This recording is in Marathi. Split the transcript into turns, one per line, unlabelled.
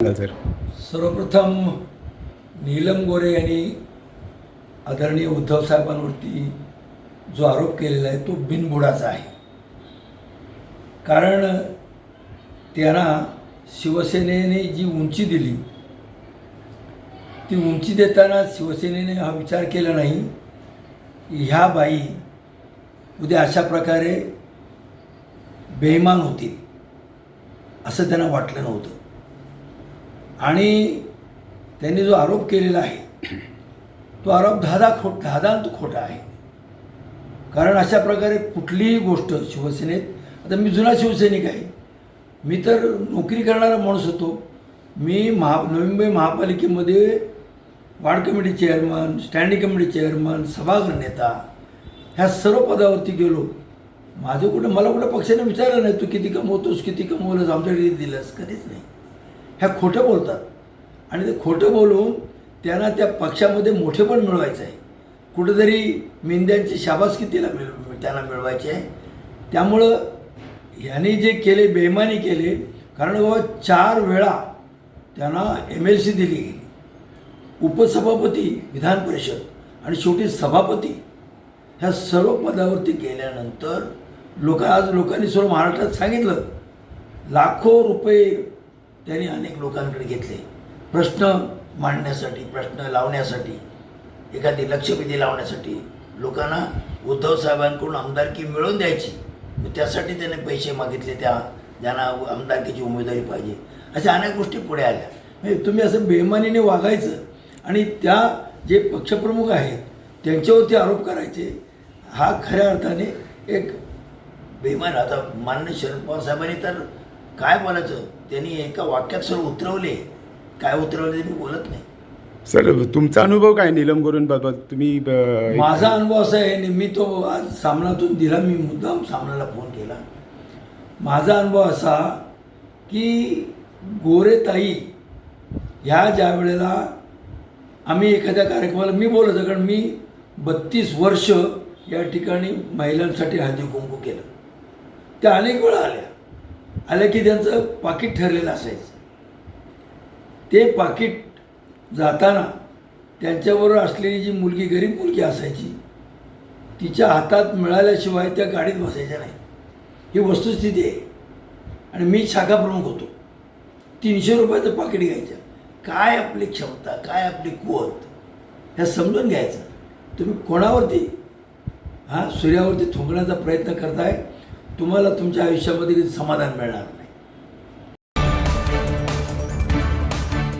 सर
सर्वप्रथम नीलम गोरे यांनी आदरणीय उद्धव साहेबांवरती जो आरोप केलेला आहे तो बिनबुडाचा आहे. कारण त्यांना शिवसेनेने जी उंची दिली ती उंची देताना शिवसेनेने हा विचार केला नाही. ह्या बाई उद्या अशा प्रकारे बेईमान होतील असं त्यांना वाटलं नव्हतं. आणि त्यांनी जो आरोप केलेला आहे तो आरोप धादा खोट धादांत खोटा आहे. कारण अशा प्रकारे कुठलीही गोष्ट शिवसेनेत आता मी जुना शिवसैनिक आहे. मी तर नोकरी करणारा माणूस होतो. मी महा Navi Mumbai महापालिकेमध्ये ward committee chairman standing committee chairman सभागृह नेता ह्या सर्व पदावरती गेलो. माझं कुठं मला कुठं पक्षाने विचारलं नाही तू किती कमवतोस किती कमवलंस आमच्याकडे दिलंस? कधीच नाही. ह्या खोटं बोलतात. आणि ते खोटं बोलून त्यांना त्या पक्षामध्ये मोठे पण मिळवायचं आहे. कुठंतरी मेंद्यांची शाबासकी तिला मिळ त्यांना मिळवायची आहे. त्यामुळं ह्यांनी जे केले बेमानी केले कारण बाबा चार वेळा त्यांना एम एल सी दिली गेली. उपसभापती विधान परिषद आणि शेवटी सभापती ह्या सर्व पदावरती गेल्यानंतर लोक आज लोकांनी सर्व महाराष्ट्रात सांगितलं लाखो रुपये त्यांनी अनेक लोकांकडे घेतले. प्रश्न मांडण्यासाठी प्रश्न लावण्यासाठी एखादी लक्षवेधी लावण्यासाठी लोकांना उद्धव साहेबांकडून आमदारकी मिळवून द्यायची. त्यासाठी त्याने पैसे मागितले त्या ज्यांना आमदारकीची उमेदवारी पाहिजे. अशा अनेक गोष्टी पुढे आल्या. म्हणजे तुम्ही असं बेमानीने वागायचं आणि त्या जे पक्षप्रमुख आहेत त्यांच्यावरती आरोप करायचे हा खऱ्या अर्थाने एक बेमान. आता मान्य शरद पवार साहेबांनी तर काय बोलायचं? त्यांनी एका वाक्यात सर्व उतरवले. काय उतरवले ते मी बोलत नाही.
सर तुमचा अनुभव काय नीलम गोरेंबाबत तुम्ही अ,
माझा अनुभव असा आहे आणि मी तो आज सामनातून दिला मी मुद्दाम सामनाला फोन केला. माझा अनुभव असा की गोरेताई ह्या ज्या वेळेला आम्ही एखाद्या कार्यक्रमाला मी बोलतो कारण मी बत्तीस वर्ष या ठिकाणी महिलांसाठी हळदी कुंकू केलं. त्या अनेक वेळा आल्या. आलं की त्यांचं पाकिट ठरलेलं असायचं. ते पाकिट जाताना त्यांच्याबरोबर असलेली जी मुलगी गरीब मुलगी असायची तिच्या हातात मिळाल्याशिवाय त्या गाडीत बसायच्या नाही ही वस्तुस्थिती आहे. आणि मी शाखा प्रमुख होतो. तीनशे रुपयाचं पाकिट घ्यायचं. काय आपली क्षमता काय आपली कुवत ह्या समजून घ्यायचं. तुम्ही कोणावरती हां सूर्यावरती थुंकण्याचा प्रयत्न करताय तुम्हाला तुमच्या आयुष्यामध्ये समाधान मिळणार नाही.